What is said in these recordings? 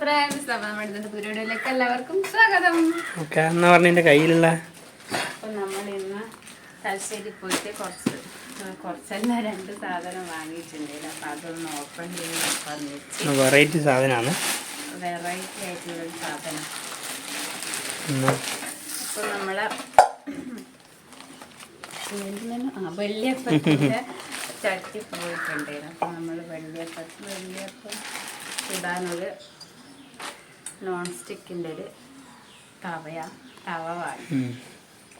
Friends അപ്പൊ നമ്മുടെ ഇന്നത്തെ പരിപാടിയിലേക്ക് എല്ലാവർക്കും സ്വാഗതം. ഓക്കെ എന്നാ പറഞ്ഞ എന്റെ കയ്യിലുള്ള? അപ്പൊ നമ്മൾ ഇന്ന് തലശ്ശേരി പോയിട്ട് കുറച്ച് കുറച്ചല്ല രണ്ട് സാധനം വാങ്ങിയിട്ടുണ്ട് അപ്പൊ അതൊന്ന് ഓപ്പൺ ചെയ്ത് വെറൈറ്റി സാധനമാണ് വെറൈറ്റി ആയിട്ടുള്ള സാധനം. അപ്പൊ നമ്മളെ വെള്ളിയപ്പത്തിന്റെ ചട്ടി പോയിട്ടുണ്ടായിരുന്നു. അപ്പൊ നമ്മൾ വെള്ളിയപ്പത്തിന് വെള്ളിയപ്പം ഇടാനൊരു നോൺ സ്റ്റിക്കിന്റെ ഒരു തവയാ തവ വാങ്ങി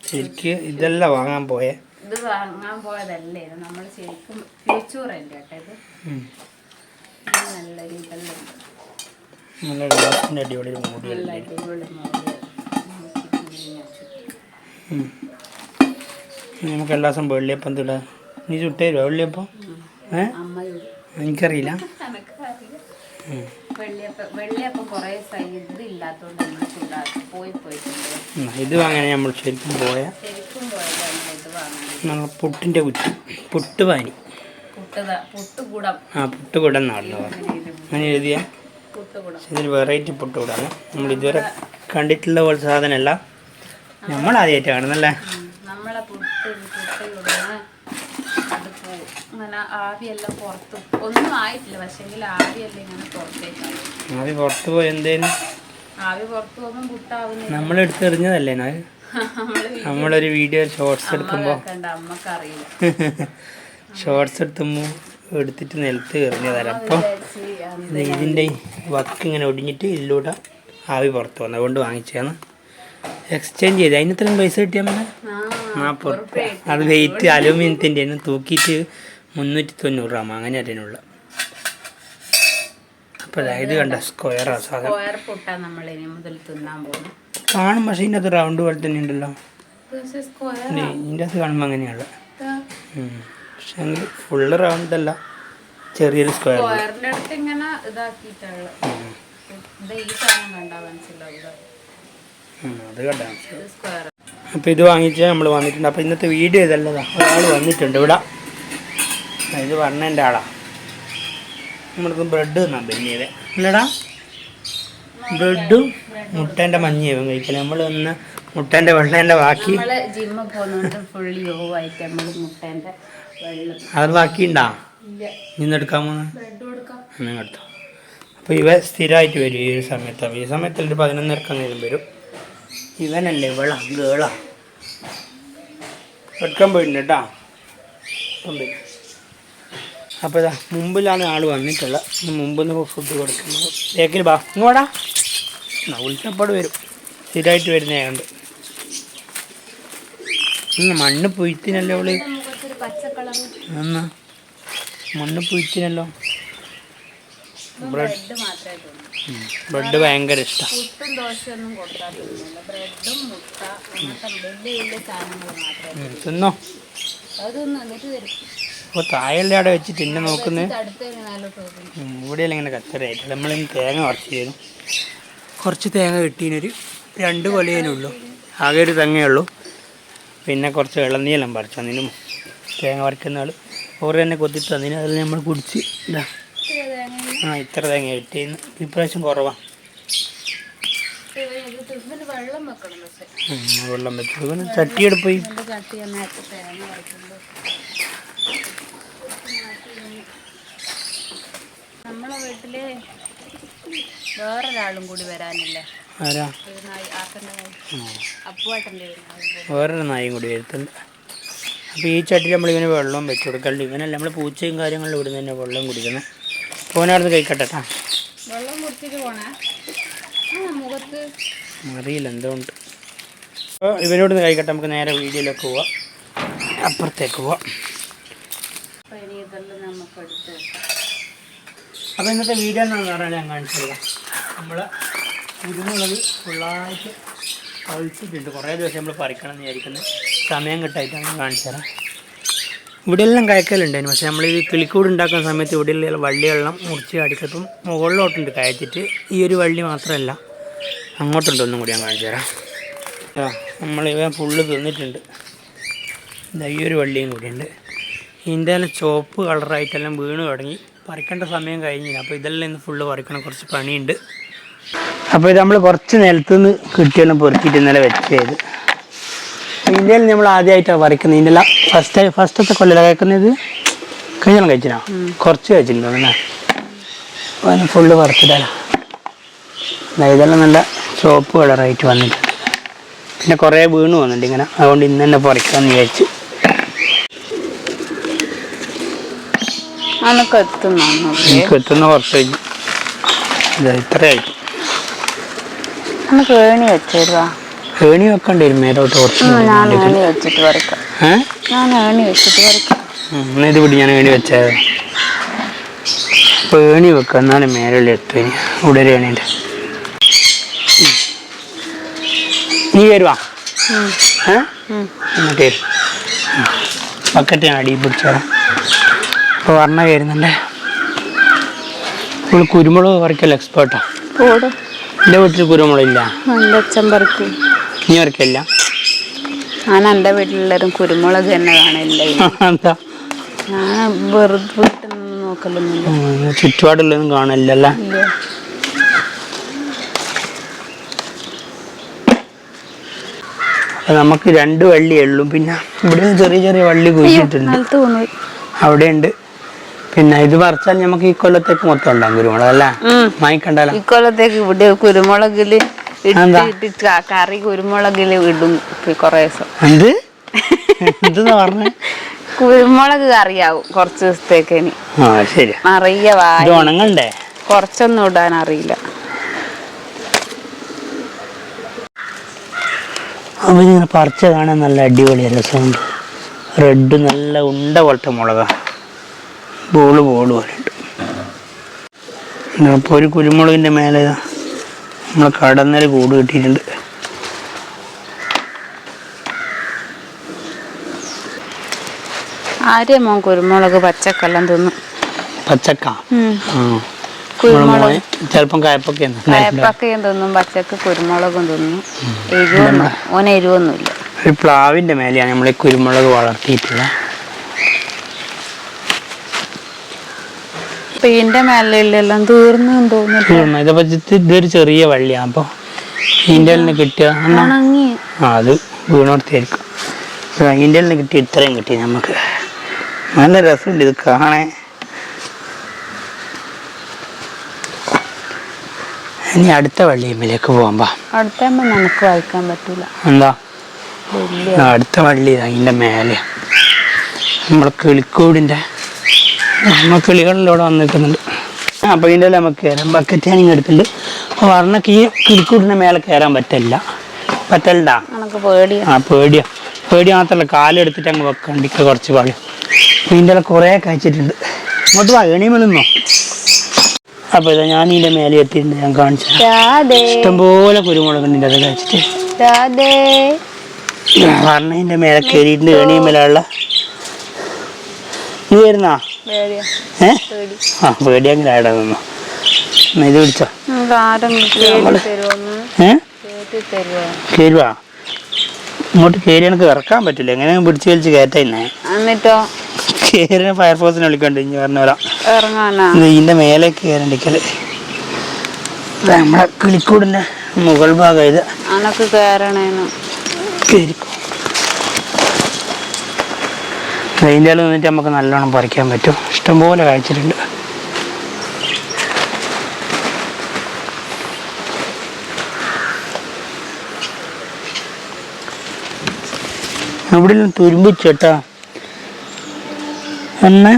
ശരിക്ക് ഇതല്ല വാങ്ങാൻ പോയെ. ഇത് വാങ്ങാൻ പോയതല്ലേ ഇത് നമ്മൾ ശരിക്കും ഫ്യൂച്ചൂറല്ലേ കേട്ടോ ഇത്. നല്ല ഉണ്ട്. നല്ല ഗ്ലാസിന്റെ അടിപൊളി നല്ല നമുക്ക് എല്ലാ ദിവസം വെള്ളിയപ്പം തിടാം. നീ ചുട്ടേരോ വെള്ളിയപ്പം? ഏ? എനിക്കറിയില്ല. വെള്ളിയപ്പം വെള്ളിയപ്പം കുറേ ഇത് ഇല്ലാത്തതുകൊണ്ട് നമ്മൾ ചൂടാക്കി. പോയി പോയിട്ടുണ്ട്. ഇത് വാങ്ങാൻ നമ്മൾ ശരിക്കും പോയ ശരിക്കും പോയതാണ് ഇത് വാങ്ങുന്നത് നമ്മൾ പുട്ടിന്റെ കുറ്റി പുട്ടുപാനി പുട്ടുത പുട്ടുകൂടം. ആ പുട്ടുകൂടം എന്നാണല്ലോ അങ്ങനെ എഴുതിയ? പുട്ടുകൂടം. ഇതൊരു വെറൈറ്റി പുട്ടുകൂടാണ്. നമ്മൾ ഇതുവരെ കണ്ടിട്ടുള്ള പോലെ സാധനമല്ല. നമ്മൾ ആദ്യമായിട്ട് കാണുന്നല്ലേ? നമ്മളെ പുട്ട് പുട്ടുകൂടാണ് അത് പോവും. അങ്ങനെ ആവിയെല്ലാം പുറത്ത്. ഒന്നും ആയിട്ടില്ല. പക്ഷെങ്കിൽ ആവിയെല്ലാം ഇങ്ങനെ പുറത്തേക്കാണ് ആവി പുറത്ത് പോയി എന്തേലും ആവി പുറത്ത് പോകുമ്പോൾ പുട്ടാവുന്നില്ല നമ്മൾ എടുത്തെറിഞ്ഞതല്ലേ നമ്മളൊരു വീഡിയോ ഷോർട്സ് എടുക്കുമ്പോ. എടുക്കുമ്പോൾ അമ്മക്കറിയില്ല. ഷോർട്സ് എടുത്തുമ്പോൾ എടുത്തിട്ട് നിലത്ത് എറിഞ്ഞതല്ല അപ്പം വിചാരിച്ച് അന്ന് ഇത് ഇതിന്റെ വക്ക് ഇങ്ങനെ ഒടിഞ്ഞിട്ട് ഇതിലൂടെ ആവി പുറത്ത് വന്നു. അതുകൊണ്ട് വാങ്ങിച്ചതാണ്. എക്സ്ചേഞ്ച് ചെയ്ത്. അതിന് ഇത്രയും പൈസ കിട്ടിയാൽ നാൽപ്പത് റുപ്യ അത് വെയിറ്റ് അലൂമിനിയത്തിന്റെ തൂക്കിയിട്ട് മുന്നൂറ്റി തൊണ്ണൂറ് ഗ്രാം അങ്ങനെ അതിനുള്ള. അപ്പോൾ അതായത് കണ്ട സ്ക്വയറാ സാധനം. സ്ക്വയർ പുട്ടാ നമ്മൾ ഇനി മുതൽ തിന്നാൻ പോകുന്നു കാണും പക്ഷേ ഇതിന്റെ അത് റൗണ്ട് പോലെ തന്നെ ഉണ്ടല്ലോ. സ്ക്വയർ ഇതിന്റെ അത് കാണുമ്പോൾ അങ്ങനെയുള്ള പക്ഷേ ഫുള്ള് റൗണ്ട് അല്ല ചെറിയൊരു സ്ക്വയർ അടുത്ത് ഇങ്ങനെ ഇതാക്കിയിട്ടുള്ള അത് കണ്ടാ സ്ക്വയർ അപ്പോൾ ഇത് വാങ്ങിച്ച് നമ്മൾ വന്നിട്ടുണ്ട്. അപ്പോൾ ഇന്നത്തെ വീഡിയോ ഇതല്ലതാ. ഒരാൾ വന്നിട്ടുണ്ട് ഇവിടെ. ഇത് പറഞ്ഞ ആളാ. നമ്മൾക്ക് ബ്രെഡ് തന്നാ ബെന്നിയത് അല്ലടാ. ബ്രെഡും മുട്ടേന്റെ മഞ്ഞയും കഴിക്കില്ല നമ്മൾ ഒന്ന് മുട്ടേന്റെ വെള്ളേന്റെ ബാക്കി. അത് കൊടുക്കാം. നിങ്ങൾ എടുത്തോ. അപ്പോൾ ഇവ സ്ഥിരമായിട്ട് വരും ഈ ഒരു സമയത്ത്. ഈ സമയത്തിൽ ഒരു പതിനൊന്നരക്കം നേരം വരും. ഇവനല്ലേ ഇവളാ? ഗേളാ. എടുക്കാൻ പോയിട്ടുണ്ട് കേട്ടോ. അപ്പോൾ ഇതാ മുമ്പിലാണ് ആൾ വന്നിട്ടുള്ളത്. മുമ്പ് നിന്ന് ഫുഡ് കൊടുക്കുന്നത്. ബേക്കിൽ ബാ ഇങ്ങോടാ എന്നാ വിളിച്ചപ്പോൾ വരും. സ്ഥിരമായിട്ട് വരുന്നതുകൊണ്ട് മണ്ണ് പൊയ്ത്തിനല്ലോ അവൾ. എന്നാ? മണ്ണ് പൊയ്ത്തിനല്ലോ. ബ്രെഡ് ഭയങ്കര ഇഷ്ടം. പുട്ടും ദോശയൊന്നും കൊടുത്താൽ ബ്രെഡും മുട്ട അങ്ങനത്തെ വലിയ വലിയ സാധനങ്ങൾ മാത്രമേ തിന്നോ? അതൊന്നും എന്നിട്ട് തരും അപ്പോൾ വെച്ച് തിന്നെ നോക്കുന്നത് ഇവിടെയല്ല ഇങ്ങനെ കച്ചറയായിട്ട് നമ്മളിന്ന് തേങ്ങ കുറച്ച് ചെയ്തു കുറച്ച് തേങ്ങ കിട്ടിയതിനൊരു രണ്ട് കൊലയേനുള്ളൂ. ആകെ ഒരു ഉള്ളൂ പിന്നെ കുറച്ച് ഇളനീലം പറിച്ചു അതിനും തേങ്ങ പറിക്കുന്ന ആൾ ഓറ് തന്നെ കൊത്തിട്ട് തന്നിന് അതിൽ നമ്മൾ കുടിച്ച് ഇതാ. ആ ഇത്ര തേങ്ങ കിട്ടിയെന്ന് ഇപ്രാവശ്യം കുറവാണ് വെള്ളം വെച്ചു. പിന്നെ ചട്ടിയെടുപ്പ് നമ്മളെ വീട്ടിൽ വേറൊരാളും കൂടി വരാനില്ല. വേറൊരു നായും കൂടി വരുത്തുണ്ട് അപ്പോൾ ഈ ചട്ടിയിൽ നമ്മളിങ്ങനെ വെള്ളം വെച്ച് കൊടുക്കലുണ്ട്. ഇവനല്ല നമ്മൾ പൂച്ചയും കാര്യങ്ങളിലും ഇവിടുന്ന് തന്നെ വെള്ളം കുടിക്കുന്നത് ഫോനവിടുന്ന് കഴിക്കട്ടെ അറിയില്ല എന്തുകൊണ്ട് അപ്പോൾ ഇവനോടൊന്ന് കഴിക്കട്ടെ നമുക്ക് നേരെ വീഡിയോയിലേക്ക് പോവാം. അപ്പുറത്തേക്ക് പോവാം. അപ്പോൾ ഇന്നത്തെ വീഡിയോ എന്നാണ് പറഞ്ഞാൽ ഞാൻ കാണിച്ചത് നമ്മൾ കുരുമുളക് ഫുള്ളായിട്ട് കഴിച്ചിട്ടുണ്ട് കുറേ ദിവസം നമ്മൾ പറിക്കണം എന്ന് വിചാരിക്കുന്നത് സമയം കിട്ടായിട്ടാണ് ഞാൻ കാണിച്ചു തരാം. ഇവിടെ എല്ലാം കയക്കലുണ്ടായിരുന്നു. പക്ഷേ നമ്മൾ ഈ കിളിക്കൂട് ഉണ്ടാക്കുന്ന സമയത്ത് ഇവിടെയുള്ള വള്ളിയെല്ലാം മുറിച്ച് അടിക്കത്തും മുകളിലോട്ടുണ്ട് കയറ്റിട്ട് ഈ ഒരു വള്ളി മാത്രമല്ല അങ്ങോട്ടുണ്ട് ഒന്നും കൂടി ഞാൻ കാണിച്ചു തരാം. നമ്മളിവ ഫുള്ള് തിന്നിട്ടുണ്ട്. ഈ ഒരു വള്ളിയും കൂടിയുണ്ട്. ഇതിന്റെ എല്ലാം ചുവപ്പ് കളറായിട്ടെല്ലാം വീണ് തുടങ്ങി. പറിക്കേണ്ട സമയം കഴിഞ്ഞില്ല. അപ്പോൾ ഇതെല്ലാം ഇന്ന് ഫുള്ള് പറിക്കണം. കുറച്ച് പണിയുണ്ട്. അപ്പോൾ ഇത് നമ്മൾ കുറച്ച് നിലത്തുനിന്ന് കിട്ടിയെല്ലാം പൊറുക്കിയിട്ട് ഇന്നലെ വെച്ചത്. ഇന്ത്യയിൽ നമ്മൾ ആദ്യമായിട്ടാണ് പറിക്കുന്നത്. ഇതിന്റെ ഫസ്റ്റ് ഫസ്റ്റത്തെ കൊല്ലം കഴിക്കുന്നത് കഴിഞ്ഞാൽ കഴിച്ചിനാ? കുറച്ച് കഴിച്ചിട്ടുണ്ടോ ഫുള്ള് പറിച്ചിട്ടാലോ ഇതെല്ലാം നല്ല ചുവപ്പ് കളറായിട്ട് വന്നിട്ടുണ്ട്. പിന്നെ കുറേ വീണ് വന്നിട്ട് ഇങ്ങനെ. അതുകൊണ്ട് ഇന്ന് തന്നെ പറിക്കാമെന്ന് വിചാരിച്ചു. എത്തുന്നു എനിക്ക് എത്തുന്ന കുറച്ച് കഴിഞ്ഞു. ഇതാ ഇത്രയായിട്ട് അനക്ക് ഏണി വെക്കേണ്ടി മേലോട്ട് കുറച്ച് വെച്ചിട്ട് പറിക്കാം. ഇത് പിടി ഞാൻ ഏണി വെച്ചത് അപ്പോൾ ഏണി വെക്കുക എന്നാലും മേലുള്ള എത്തും ഇനി. ഇവിടെ ഒരു ഏണിയുണ്ട് ഉം. നീ വരുവാ. എന്നിട്ട് ബക്കറ്റ് ഞാൻ അടിയിൽ പിടിച്ചോളാം അപ്പോൾ വർണ കയറുന്നുണ്ട്. ഇപ്പോൾ കുരുമുളക് പറിക്കല്ല എക്സ്പേർട്ടാ എന്റെ എന്റെ വീട്ടിൽ കുരുമുളകില്ല ഇല്ല. അച്ഛൻ പറിക്കും. നീ പറിക്കില്ല ഞാൻ എന്റെ കുരുമുളക് തന്നെ കാണില്ല എന്താ? ഞാൻ വെറുതെ നോക്കലൊന്നുമില്ല. കാണില്ലല്ലോ? നമുക്ക് രണ്ട് വള്ളിയേ ഉള്ളൂ. പിന്നെ ഇവിടെ ചെറിയ ചെറിയ വള്ളി കുഴിച്ചിട്ടുണ്ട്. അവിടെ ഉണ്ട് പിന്നെ ഇത് പറിച്ചാൽ നമുക്ക് ഈ കൊല്ലത്തേക്ക് മൊത്തം ഉണ്ടാകും കുരുമുളക് അല്ലേ? ഉം. ഈ കൊല്ലത്തേക്ക് ഇവിടെ കുരുമുളകിൽ കറി കുരുമുളകിൽ ഇടും കൊറേ ദിവസം. എന്ത്? എന്തെന്നാ പറഞ്ഞേ? കുരുമുളക് കറിയാവും കുറച്ച് ദിവസത്തേക്ക് ഇനി. ആ ശരി ഇത് ഉണങ്ങണ്ടേ? കുറച്ചൊന്നും ഇടാൻ അറിയില്ല. അവനിങ്ങനെ ഇങ്ങനെ പറിച്ച കാണാൻ നല്ല അടിപൊളിയ രസമുണ്ട് റെഡ് നല്ല ഉണ്ട പോലത്തെ മുളക. ബോൾ ബോൾ പോലെ ഉണ്ട് അപ്പോൾ ഒരു കുരുമുളകിന്റെ മേലെ ഇതാ. നമ്മൾ കടന്നൽ കൂട് കിട്ടിയിട്ടുണ്ട്. ആരെയും മോൻ കുരുമുളക് പച്ചക്കെല്ലാം തിന്നു. പച്ചക്ക? കുരുമുളക്. ചിലപ്പം കായപ്പൊക്കെയാണ് കയപ്പക്കയും തിന്നും പച്ചക്ക് കുരുമുളകും തിന്നും. എരിവൊന്നും ഓൻ എരിവൊന്നുമില്ല. ഒരു പ്ലാവിന്റെ മേലെയാണ് നമ്മൾ കുരുമുളക് വളർത്തിയിട്ടുള്ളത്. പീന്റെ മേലെല്ലാം തീർന്നു തോന്നുന്നു ഇതെ? ഇതപ്പോൾ ഇതൊരു ചെറിയ വള്ളിയാ. അപ്പൊ ഇതിന്റെ നിന്ന് കിട്ടിയ അത് വീണോടത്തായിരിക്കും അതിന്റെ നിന്ന് കിട്ടി ഇത്രയും കിട്ടി നമുക്ക്. നല്ല രസമുണ്ട് ഇത് കാണാൻ. ഇനി അടുത്ത വള്ളിയമ്മയിലേക്ക് പോകുമ്പോ അടുത്ത നമുക്ക് വായിക്കാൻ പറ്റൂല. എന്താ? അടുത്ത വള്ളി അതിന്റെ മേലെ. നമ്മളെ കിളിക്കൂടിന്റെ നമ്മൾ കിളികളിലൂടെ വന്ന് നിൽക്കുന്നുണ്ട് അപ്പോൾ ഇതിന്റെ നമുക്ക് കയറാം ബക്കറ്റ് ഞാൻ ഇങ്ങനെ എടുക്കുന്നുണ്ട് അപ്പോൾ വർണക്ക് ഈ കിളിക്കൂട്ടിന്റെ മേലെ കയറാൻ പറ്റില്ല. പറ്റലുണ്ടാ ആ പേടിയാ. പേടി മാത്രമല്ല കാലെടുത്തിട്ട് അങ്ങ് വെക്കണ്ടി കുറച്ച് പാടി ഇതിന്റെ കുറേ കഴിച്ചിട്ടുണ്ട് ഇങ്ങോട്ട് വാ എണീമ നിന്നോ അപ്പോൾ ഇതാ ഞാൻ ഇതിന്റെ മേലെ എത്തിയിട്ടുണ്ട്. ഞാൻ കാണിച്ചു ഇഷ്ടംപോലെ കുരുമുളകുണ്ട് അത് കഴിച്ചിട്ട് പറഞ്ഞതിന്റെ മേലെ കയറിയിട്ടുണ്ട് എണീമലുള്ള നീ വരുന്നാ ഏ? ആ പേടിയെങ്കിലും ആയിടാ നിന്നു ഇത് തരുമോ കയറുവാ ഇങ്ങോട്ട് എനിക്ക് ഇറക്കാൻ പറ്റില്ല. എങ്ങനെ പിടിച്ചു വലിച്ച് കയറ്റാ ഇന്നെ എന്നിട്ടോ കയറിനെ ഫയർഫോഴ്സിനെ വിളിക്കണ്ട്. ഇനി പറഞ്ഞ പോലെ. ഇത് ഇതിന്റെ മേലെ കയറണ്ടിക്കൽ നമ്മളെ കിളിക്കൂടിന്റെ മുകൾ ഭാഗം ഇത്. കയറണേനു അതിന്റെ നിന്നിട്ട് നമുക്ക് നല്ലോണം പറിക്കാൻ പറ്റും. ഇഷ്ടംപോലെ കഴിച്ചിട്ടുണ്ട് എവിടെയെല്ലാം തുരുമ്പിച്ചേട്ടാ. എന്നെ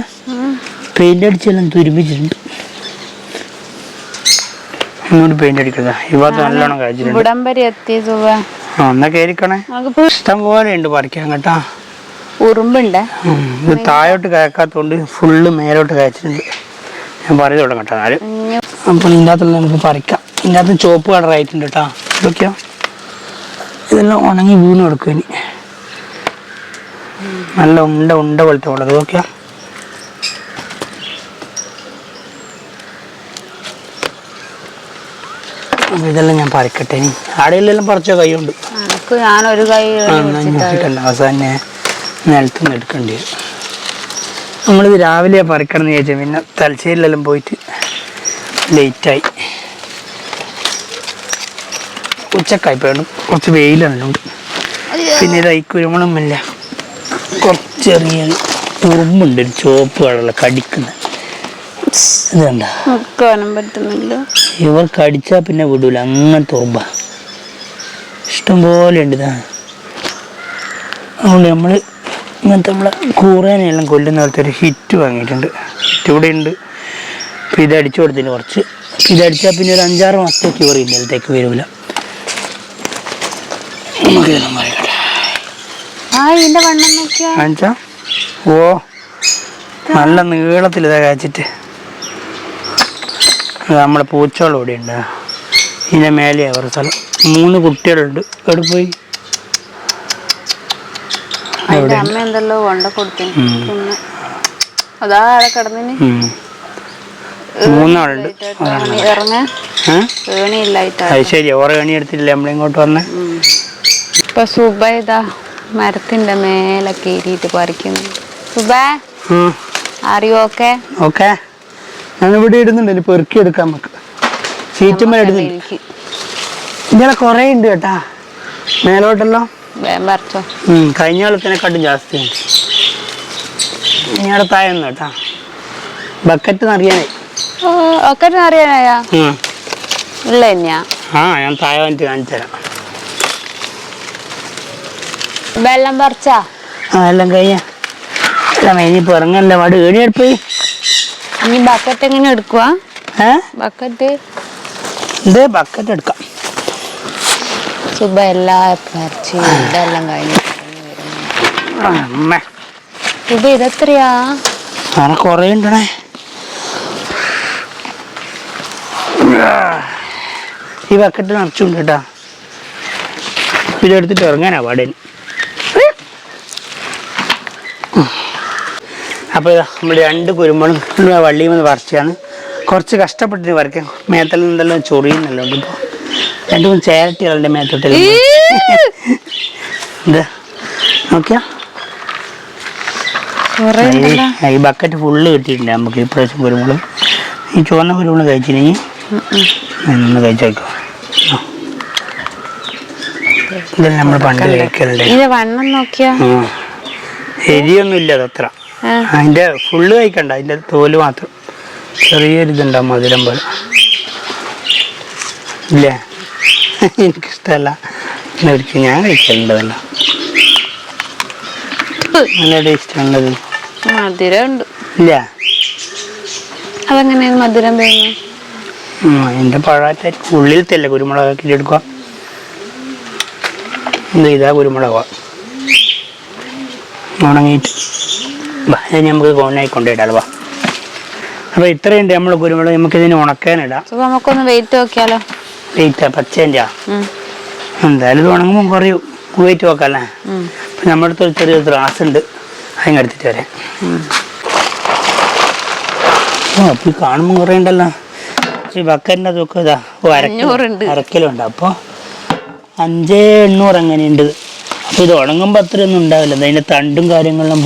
പെയിന്റ് അടിച്ചെല്ലാം തുരുമ്പിച്ചിട്ടുണ്ട്. ഒന്നുകൂടി പെയിന്റ് അടിക്കരുത് ഇവിടെ നല്ലോണം കഴിച്ചിട്ടുണ്ട് ആ എന്നാ കയറിക്കണേ ഇഷ്ടം പോലെ ഉണ്ട് പറിക്കാൻ കേട്ടാ. ഉറുമ്പുണ്ടേ. ഇത് താഴോട്ട് കയക്കാത്തോണ്ട് ഫുള്ള് മേലോട്ട് കയച്ചിട്ടുണ്ട്. ഞാൻ പറഞ്ഞു തുടങ്ങാം കേട്ടോ ഇനി അപ്പോൾ ഇതിന്റെ അകത്തുള്ള നമുക്ക് പറിക്കാം. ഇതിന്റെ അകത്ത് കളർ കളറായിട്ടുണ്ട് കേട്ടോ. ഇതൊക്കെയോ. ഇതെല്ലാം ഉണങ്ങി വീണ് കൊടുക്കും ഇനി. നല്ല ഉണ്ട ഉണ്ട പോലത്തെ ഉള്ളത്. ഇതൊക്കെയോ. ഇതെല്ലാം ഞാൻ പറിക്കട്ടെ ഇനി. ആടെയെല്ലാം പറിച്ചോ കൈ ഉണ്ട് അവസാനം നിലത്ത് നിന്ന് എടുക്കേണ്ടി വരും. നമ്മളിത് രാവിലെ പറിക്കണം എന്ന് ചോദിച്ചാൽ പിന്നെ തലശ്ശേരിയിലെല്ലാം പോയിട്ട് ലേറ്റായി. ഉച്ചക്കായിപ്പോയാണ് കുറച്ച് വെയിലുണ്ട് പിന്നെ ഇതായി ഈ കുരുമുളകല്ല കുറച്ച് ചെറിയ തുറുമ്പുണ്ട് ഒരു ചുവപ്പ് കടല കടിക്കുന്ന. ഇതുണ്ട? കാണാൻ പറ്റുന്നില്ല. ഇവർ കടിച്ചാൽ പിന്നെ വിടൂല. അങ്ങനത്തെ ഇഷ്ടം പോലെ ഉണ്ട് ഇതാ. അതുകൊണ്ട് നമ്മൾ ഇങ്ങനത്തെ നമ്മളെ കൂറേനെല്ലാം കൊല്ലുന്ന പോലത്തെ ഒരു ഹിറ്റ് വാങ്ങിയിട്ടുണ്ട്. ഹിറ്റ് ഇവിടെ ഉണ്ട്. അപ്പോൾ ഇത് അടിച്ചു കൊടുത്തിന് കുറച്ച്. ഇത് ഇതടിച്ചാൽ പിന്നെ ഒരു അഞ്ചാറ് മാസത്തേക്ക് ഇവർ ഇന്നലത്തേക്ക് വരില്ല നമുക്ക് ഇതെല്ലാം പറയട്ടെ ആ ഇതിന്റെ വണ്ണം നോക്കിയാ? കാണിച്ചാ? ഓ നല്ല നീളത്തിൽ ഇതാ കാച്ചിട്ട്. നമ്മളെ പൂച്ചോളം ഇവിടെ ഉണ്ട് ഇതിന്റെ മേലെ അവരുടെ സ്ഥലം. മൂന്ന് കുട്ടികളുണ്ട്. എവിടെ പോയി? എവിടെ അമ്മ എന്തല്ലോ കൊണ്ട കൊടുത്തിന് അതാ ആടെ കിടന്നിന്. ഉം. മൂന്നാളുണ്ട്. ഇറങ്ങ. അത് ശരി. ഓരോ കണി എടുത്തിട്ടില്ല നമ്മളിങ്ങോട്ട് വന്നേ. ഇപ്പൊ സുബ ഇതാ മരത്തിന്റെ മേലെ കയറിയിട്ട് പറിക്കുന്നു. സുബ അറിയോ ഓക്കെ ഓക്കെ ഞാൻ ഇവിടെ ഇടുന്നുണ്ട്. ഇനി പെറുക്കി എടുക്കാൻ നമുക്ക്. സീറ്റുമ്മ ഇടുന്നുണ്ട്. ഇങ്ങനെ കുറേ ഉണ്ട് കേട്ടാ. മേലോട്ടല്ലോ. ഉം, കഴിഞ്ഞ കാലത്തിനെക്കാട്ടും ജാസ്തി തായൊന്നും കേട്ടാ. ബക്കറ്റ് നിറയാനേ ബക്കറ്റ് അറിയാനായാ ഉം. ഇല്ല തന്നെയാ. ആ ഞാൻ താഴെ വന്നിട്ട് കാണിച്ചു തരാം. വെള്ളം പറിച്ചാ? ആ എല്ലാം കഴിഞ്ഞ. ഇറങ്ങല്ല പാട്? ഏണിയെടുപ്പ്? ഇനി ബക്കറ്റ് എങ്ങനെ എടുക്കുക ബക്കറ്റ് ഇത് ബക്കറ്റ് എടുക്കാം. സുബ എല്ലാം ഇതെല്ലാം കഴിഞ്ഞു സുബ ഇതെത്രയാ? കൊറേ ഉണ്ടണേ ഈ ബക്കറ്റ് നിറച്ചുണ്ട് കേട്ടാ. ഇതെടുത്തിട്ട് ഇറങ്ങാനാ പാടേന്. അപ്പോൾ ഇതാ നമ്മൾ രണ്ട് കുരുമ്പളും വള്ളിയും നിന്ന് പറിച്ചാണ്. കുറച്ച് കഷ്ടപ്പെട്ടിട്ട് വരയ്ക്കാം. മേത്തൽ നിന്നെല്ലാം ചൊറിയുന്നല്ലോ ഇപ്പോൾ രണ്ട് മൂന്ന് ചേരട്ടികളുടെ നോക്കിയാ? ഉണ്ടല്ലോ. ഈ- ബക്കറ്റ് ഫുള്ള് കിട്ടിയിട്ടില്ല നമുക്ക് ഇപ്രാവശ്യം കുരുമുളക് ഈ ചുവന്ന കുരുമുളക് കഴിച്ചില്ലെങ്കിൽ ഒന്ന് കഴിച്ചേക്കോ ഇതെല്ലാം നമ്മൾ പണ്ട് കഴിക്കലുണ്ട്. എരിയൊന്നും ഇല്ല അതത്ര അതിന്റെ ഫുള്ള് കഴിക്കണ്ട. അതിന്റെ തോൽ മാത്രം. ചെറിയൊരു ഇതുണ്ടാവും മധുരം പോലെ. ഇല്ലേ? എനിക്കിഷ്ടമല്ല. മേടിച്ച് ഞാൻ കഴിക്കണ്ടതല്ല അതെല്ലാം നല്ല ടേസ്റ്റ് ഉള്ളത് മധുരം ഉണ്ട് ഇല്ല. അതെങ്ങനെയാണ് മധുരം വരുന്നത്? ഉം, അതിന്റെ പഴാറ്റ ഉള്ളിലത്തല്ല കുരുമുളക് എടുക്കുക. എന്താ ഇതാ കുരുമുളക്. ഉണങ്ങിയിട്ട്. ഇത് നമുക്ക് കോണായി കൊണ്ടിടാലോ അപ്പോൾ ഇത്രയുണ്ട് നമ്മൾ കുരുമുളക്. നമുക്ക് ഇതിന് ഉണക്കാനിടാം നമുക്കൊന്ന് വെയിറ്റ് നോക്കിയാലോ? വെയിറ്റ് പച്ചേന്റെ. എന്തായാലും ഇത് ഉണങ്ങുമ്പോൾ കുറയും വെയിറ്റ് നോക്കാല്ലേ. അപ്പം നമ്മുടെ അടുത്ത് ഒരു ചെറിയ ത്രാസ് ഉണ്ട്. അതിനെടുത്തിട്ട് വരാം. ഉം. ഓ അപ്പോൾ ഈ കാണുമ്പോൾ കുറേ ഉണ്ടല്ലോ. ഈ ബക്കറിന്റെ തൂക്കം ഇതാ. അരക്കിലുണ്ട്. അപ്പോൾ അഞ്ച് എണ്ണൂറ് അങ്ങനെയുണ്ട് അപ്പോൾ ഇത് ഉണങ്ങുമ്പോൾ അത്രയൊന്നും ഉണ്ടാവില്ല. അതിന്റെ തണ്ടും കാര്യങ്ങളെല്ലാം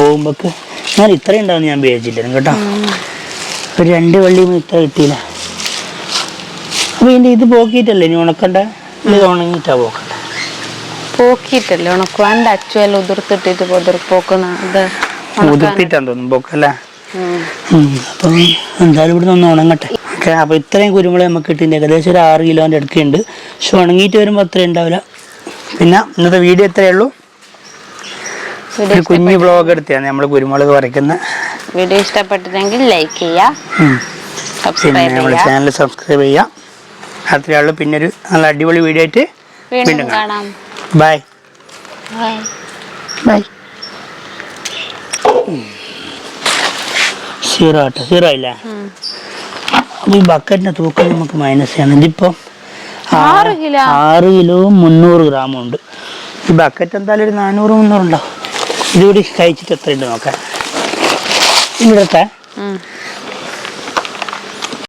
ഞാൻ ഇത്രയും ഉണ്ടാവും ഞാൻ വിചാരിച്ചില്ല കേട്ടോ. ഒരു രണ്ട് വള്ളിയും ഇത്ര കിട്ടിയില്ല. അപ്പോൾ ഇതിന്റെ ഇത് പോക്കിയിട്ടല്ലേ ഇനി ഉണക്കണ്ട? ഇത് ഉണങ്ങിട്ടാ പോക്കണ്ട? പോക്കിയിട്ടല്ലേ? ഉണക്കുവാണ്ട് അച്ചുവെല്ലാം ഉതിർത്തിട്ടിട്ട് പൊതിർ പോക്കുന്ന ഇത്. ഉതിർത്തിട്ടാന്ന് തോന്നുന്നു പോക്കല്ലേ. അപ്പം എന്തായാലും ഇവിടെ നിന്ന് ഉണങ്ങട്ടെ. ഓക്കെ അപ്പോൾ ഇത്രയും കുരുമുളക് നമുക്ക് കിട്ടിയിട്ടുണ്ട്. ഏകദേശം ഒരു ആറ് കിലോന്റെ അടുക്കുണ്ട്. പക്ഷെ ഉണങ്ങിയിട്ട് വരുമ്പോൾ അത്രയും ഉണ്ടാവില്ല. പിന്നെ ഇന്നത്തെ വീഡിയോ എത്രയേ ഉള്ളൂ. ഒരു കുഞ്ഞു ബ്ലോഗ് എടുത്തിയാണ് നമ്മൾ കുരുമുളക് പറിക്കുന്ന വീഡിയോ ഇഷ്ടപ്പെട്ടിട്ടെങ്കിൽ ലൈക്ക് ചെയ്യുക. നമ്മുടെ ചാനൽ സബ്സ്ക്രൈബ് ചെയ്യാം അത്രയേ ഉള്ളൂ പിന്നെ ഒരു നല്ല അടിപൊളി വീഡിയോ ആയിട്ട് വീണ്ടും കാണാം. ബൈ ബൈ സീറോ ആട്ടോ. സീറോ ഇല്ല. അപ്പോൾ ഈ ബക്കറ്റിന്റെ തൂക്കം നമുക്ക് മൈനസ് ചെയ്യണം. ഇതിപ്പം ആറ് കിലോ? ആറ് കിലോ മുന്നൂറ് ഗ്രാമും ഉണ്ട്. ഈ ബക്കറ്റ് എന്തായാലും ഒരു നാനൂറ് മുന്നൂറ് ഉണ്ടാവും ഇതുകൂടി കഴിച്ചിട്ട് എത്രയുണ്ട് നോക്കാം. ഇവിടുത്തെ.